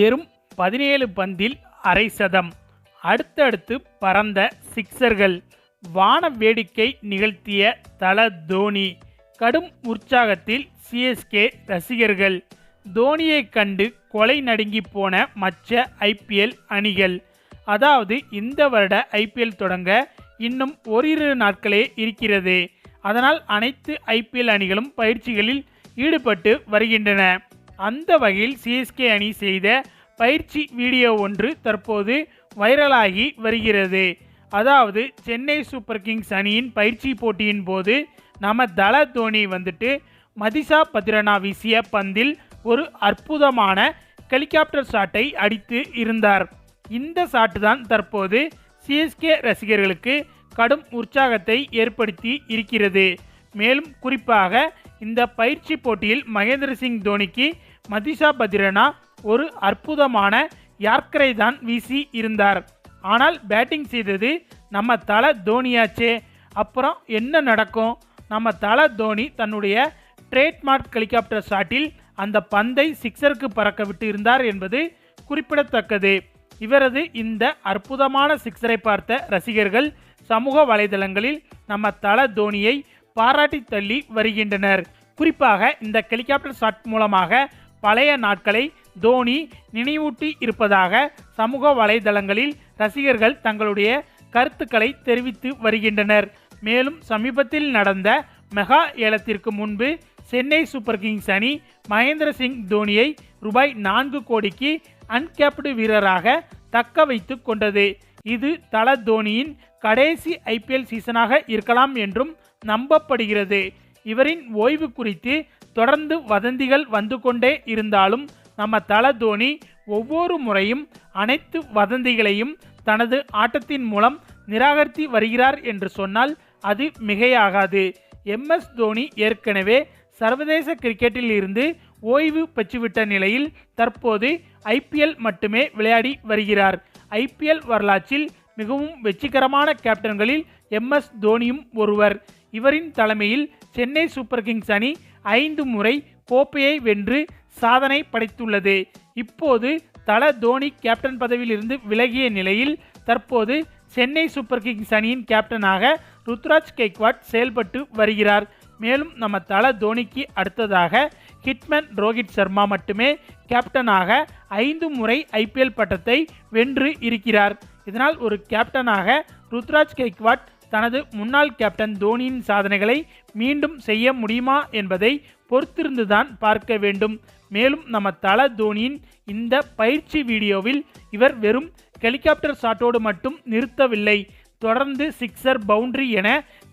வெறும் பதினேழு பந்தில் அரை சதம். அடுத்தடுத்து பறந்த சிக்சர்கள். வான வேடிக்கை நிகழ்த்திய தல தோனி. கடும் உற்சாகத்தில் சிஎஸ்கே ரசிகர்கள். தோனியை கண்டு கொலை நடுங்கி போன மற்ற ஐபிஎல் அணிகள். அதாவது இந்த வருட ஐபிஎல் தொடங்க இன்னும் ஓரிரு நாட்களே இருக்கிறது. அதனால் அனைத்து ஐபிஎல் அணிகளும் பயிற்சிகளில் ஈடுபட்டு வருகின்றன. அந்த வகையில் சிஎஸ்கே அணி செய்த பயிற்சி வீடியோ ஒன்று தற்போது வைரலாகி வருகிறது. அதாவது சென்னை சூப்பர் கிங்ஸ் அணியின் பயிற்சி போட்டியின் போது நம்ம தல தோனி வந்துட்டு மதிஷா பத்ரனா வீசிய பந்தில் ஒரு அற்புதமான ஹெலிகாப்டர் ஷாட்டை அடித்து இருந்தார். இந்த ஷாட்டு தான் தற்போது சிஎஸ்கே ரசிகர்களுக்கு கடும் உற்சாகத்தை ஏற்படுத்தி இருக்கிறது. மேலும் குறிப்பாக இந்த பயிற்சி போட்டியில் மகேந்திர சிங் தோனிக்கு மதிஷா பத்ரனா ஒரு அற்புதமான யார்க்கரை தான் வீசி இருந்தார். ஆனால் பேட்டிங் செய்தது நம்ம தல தோனியாச்சே. அப்புறம் என்ன நடக்கும்? நம்ம தல தோனி தன்னுடைய ட்ரேட்மார்க் ஹெலிகாப்டர் ஷாட்டில் அந்த பந்தை சிக்ஸருக்கு பறக்க விட்டு இருந்தார் என்பது குறிப்பிடத்தக்கது. இவரது இந்த அற்புதமான சிக்ஸரை பார்த்த ரசிகர்கள் சமூக வலைதளங்களில் நம்ம தல தோனியை பாராட்டி தள்ளி வருகின்றனர். குறிப்பாக இந்த ஹெலிகாப்டர் ஷாட் மூலமாக பழைய நாட்களை தோனி நினைவூட்டி இருப்பதாக சமூக வலைதளங்களில் ரசிகர்கள் தங்களுடைய கருத்துக்களை தெரிவித்து வருகின்றனர். மேலும் சமீபத்தில் நடந்த மெகா ஏலத்திற்கு முன்பு சென்னை சூப்பர் கிங்ஸ் அணி மகேந்திர சிங் தோனியை ரூபாய் நான்கு கோடிக்கு அன்கேப்டு வீரராக தக்க வைத்து கொண்டது. இது தல தோனியின் கடைசி ஐபிஎல் சீசனாக இருக்கலாம் என்றும் நம்பப்படுகிறது. இவரின் ஓய்வு குறித்து தொடர்ந்து வதந்திகள் வந்து கொண்டே இருந்தாலும் நம்ம தல தோனி ஒவ்வொரு முறையும் அனைத்து வதந்திகளையும் தனது ஆட்டத்தின் மூலம் நிராகரித்து வருகிறார் என்று சொன்னால் அது மிகையாகாது. எம்எஸ் தோனி ஏற்கனவே சர்வதேச கிரிக்கெட்டில் இருந்து ஓய்வு பெற்றுவிட்ட நிலையில் தற்போது ஐபிஎல் மட்டுமே விளையாடி வருகிறார். ஐபிஎல் வரலாற்றில் மிகவும் வெற்றிகரமான கேப்டன்களில் எம்எஸ் தோனியும் ஒருவர். இவரின் தலைமையில் சென்னை சூப்பர் கிங்ஸ் அணி ஐந்து முறை கோப்பையை வென்று சாதனை படைத்துள்ளது. இப்போது தல தோனி கேப்டன் பதவியிலிருந்து விலகிய நிலையில் தற்போது சென்னை சூப்பர் கிங்ஸ் அணியின் கேப்டனாக ருத்ராஜ் கெய்க்வாட் செயல்பட்டு வருகிறார். மேலும் நம்ம தல தோனிக்கு அடுத்ததாக ஹிட்மேன் ரோஹித் சர்மா மட்டுமே கேப்டனாக ஐந்து முறை ஐபிஎல் பட்டத்தை வென்று இருக்கிறார். இதனால் ஒரு கேப்டனாக ருத்ராஜ் கெய்க்வாட் தனது முன்னாள் கேப்டன் தோனியின் சாதனைகளை மீண்டும் செய்ய முடியுமா என்பதை பொறுத்திருந்துதான் பார்க்க வேண்டும். மேலும் நம்ம தல தோனியின் இந்த பயிற்சி வீடியோவில் இவர் வெறும் ஹெலிகாப்டர் ஷாட்டோடு மட்டும் நிறுத்தவில்லை. தொடர்ந்து சிக்ஸர் பவுண்டரி என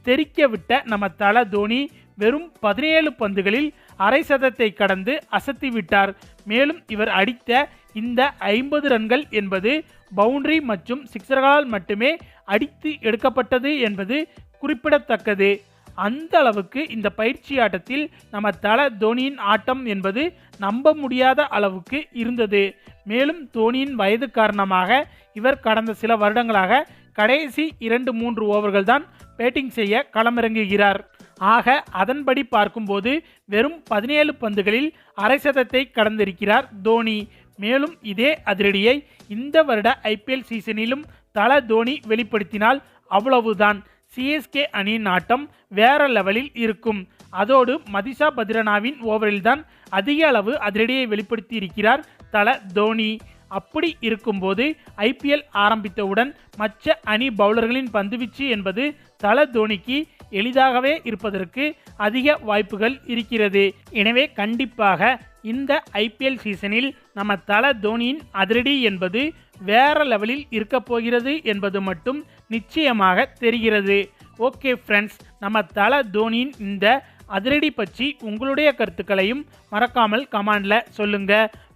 தெரிக்க விட்ட நம்ம தல தோனி வெறும் பதினேழு பந்துகளில் அரை சதத்தை கடந்து அசத்தி விட்டார் மேலும் இவர் அடித்த இந்த ஐம்பது ரன்கள் என்பது பவுண்டரி மற்றும் சிக்ஸர்களால் மட்டுமே அடித்து எடுக்கப்பட்டது என்பது குறிப்பிடத்தக்கது. அந்த அளவுக்கு இந்த பயிற்சி ஆட்டத்தில் நம்ம தல தோனியின் ஆட்டம் என்பது நம்ப முடியாத அளவுக்கு இருந்தது. மேலும் தோனியின் வயது காரணமாக இவர் கடந்த சில வருடங்களாக கடைசி இரண்டு மூன்று ஓவர்கள் தான் பேட்டிங் செய்ய களமிறங்குகிறார். ஆக அதன்படி பார்க்கும்போது வெறும் பதினேழு பந்துகளில் அரை சதத்தை கடந்திருக்கிறார் தோனி. மேலும் இதே அதிரடியை இந்த வருட ஐபிஎல் சீசனிலும் தல தோனி வெளிப்படுத்தினால் அவ்வளவுதான். சிஎஸ்கே அணியின் ஆட்டம் வேற லெவலில் இருக்கும். அதோடு மதிஷா பத்ரனாவின் ஓவரில்தான் அதிக அளவு அதிரடியை வெளிப்படுத்தி இருக்கிறார் தல தோனி. அப்படி இருக்கும்போது ஐபிஎல் ஆரம்பித்தவுடன் மற்ற அணி பவுலர்களின் பந்துவீச்சு என்பது தல தோனிக்கு எளிதாகவே இருப்பதற்கு அதிக வாய்ப்புகள் இருக்கிறது. எனவே கண்டிப்பாக இந்த ஐபிஎல் சீசனில் நம்ம தல தோனியின் அதிரடி என்பது வேற லெவலில் இருக்க போகிறது என்பது மட்டும் நிச்சயமாக தெரிகிறது. ஓகே ஃப்ரெண்ட்ஸ் நம்ம தல தோனியின் இந்த அதிரடி பற்றி உங்களுடைய கருத்துக்களையும் மறக்காமல் கமாண்டில் சொல்லுங்கள்